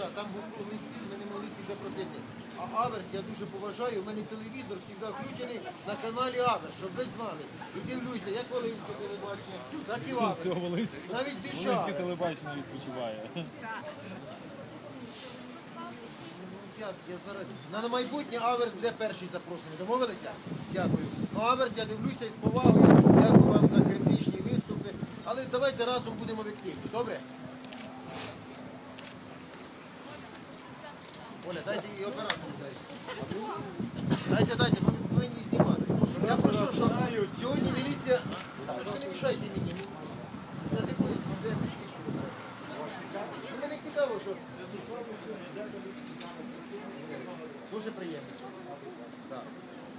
да, там був круглий стіл, ми не могли всіх запросити. А Аверс я дуже поважаю, у мене телевізор завжди включений на каналі Аверс, щоб ви знали. І дивлюся, як Волинське телебачення, так і Аверс. Навіть більше Волинське Аверс. телебачення відпочиває. Я, я зараз... На майбутнє Аверс буде перший запросений. Домовилися? Дякую. Ну, Аверс, я дивлюся із повагою. Дякую вам за критичні виступи. Але давайте разом будемо об'єктивні. Добре? Оля, дайте і оператору дайте. Дайте, дайте, ми повинні знімати. Я прошу, що сьогодні міліція... Що не мішайте мені? Я з берете? Ну, Мені цікаво, що Дуже приємно. Так.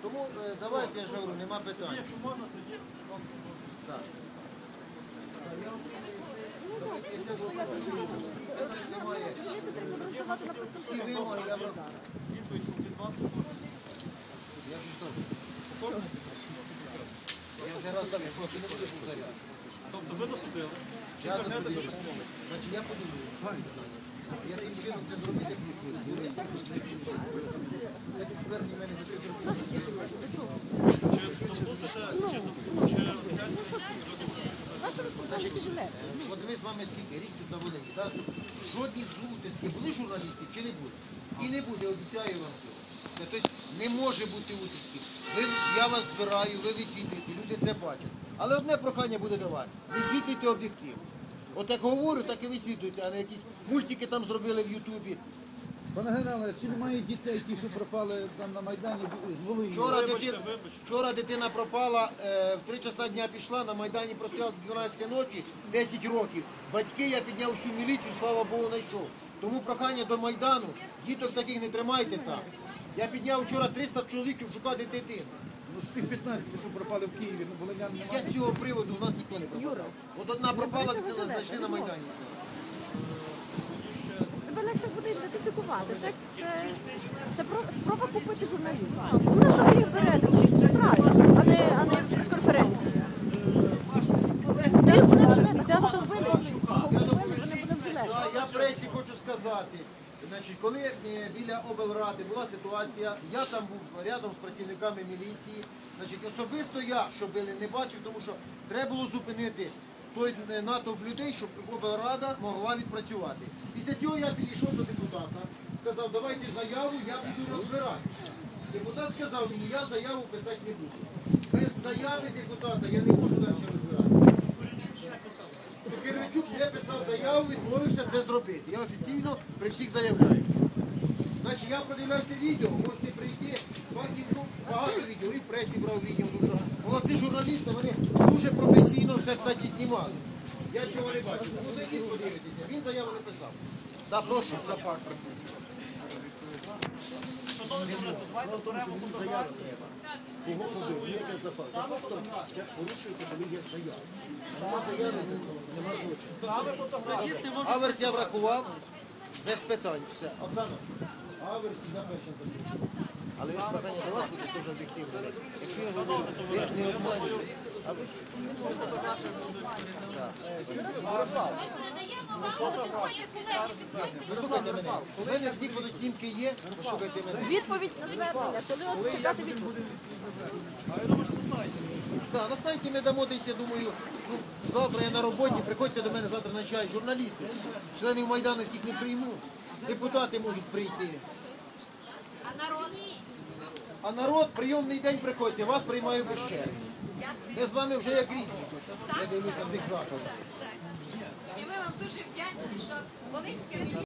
Тому е, давайте, я ж говорю, нема питань. Так. Так, я вам це- я вже ждав. Я вже раз дав, я просто не буду повторяти. Тобто ви засудили? Я засудив. Значить, я подумаю. Я тим чином це зробити юристи Я тут звернення в мене за 30 років. Чи допустите, чи допустите, Значить, от ми з вами скільки рік тут на Волині, так? Жодні зутиски були журналісти чи не буде? І не буде, обіцяю вам цього. Тобто не може бути утисків. Ви, я вас збираю, ви висвітлюєте, люди це бачать. Але одне прохання буде до вас. Висвітлюйте об'єктив. От як говорю, так і висвітлюйте, а не якісь мультики там зробили в Ютубі. Пане генерале, чи немає дітей, ті, що пропали там на Майдані з Волині? Вчора, дитина, вчора дитина пропала, е, в 3 часа дня пішла, на Майдані простояла до 12 ночі, 10 років. Батьки я підняв всю міліцію, слава Богу, знайшов. Тому прохання до Майдану, діток таких не тримайте там. Я підняв вчора 300 чоловік, шукати дитину. Ну, з тих 15, що пропали в Києві, ну, волинян немає. Я з цього приводу у нас ніхто не пропадав. От одна пропала, дитина знайшли на Майдані. Тебе легше буде ідентифікувати. Це, це, це про- спроба купити журналіста. Ну на що ви їх берете? Це страйк, а не, а не прес-конференція. Це буде вже легше. Це вже легше. Я пресі хочу сказати. Значить, коли е, біля облради була ситуація, я там був рядом з працівниками міліції. Значить, особисто я, що били, не бачив, тому що треба було зупинити той натовп людей, щоб облрада могла відпрацювати. Після цього я підійшов до депутата, сказав, давайте заяву, я буду розбиратися. Депутат сказав мені, я заяву писати не буду. Без заяви депутата я не можу далі розбиратися. То Киричук не писав заяву, відмовився це зробити. Я офіційно при всіх заявляю. Значить, я подивлявся відео, можете прийти, ну, багато відео, і в пресі брав відео. Молодці журналісти, вони дуже професійно все, кстати, знімали. Я цього не бачу. Ну, зайдіть, подивитися. Він заяву не писав. Так, прошу. За факт. Просто мені заяви треба. Кого побив? Яке за факт? За фактом це порушуєте, коли є заява. Нема заяви, ну, нема злочину. Аверс я врахував, без питань. Все. Оксана, аверс на першим записано. Але прохання до вас буде теж об'єктивно. Якщо я говорю, то я ж не обманюю. А ви Послухайте мене. У мене всі фотосімки є. Послухайте мене. Відповідь на звернення, коли от чекати відповідь. Да, на сайті ми дамо десь, я думаю, ну, завтра я на роботі, приходьте до мене завтра на чай, журналісти. Членів Майдану всіх не прийму. Депутати можуть прийти. А народ? А народ, прийомний день приходьте, вас приймаю без черги. Ми з вами вже як рідні. Я дивлюся на цих заходах. І ми вам дуже вдячні, що Волинське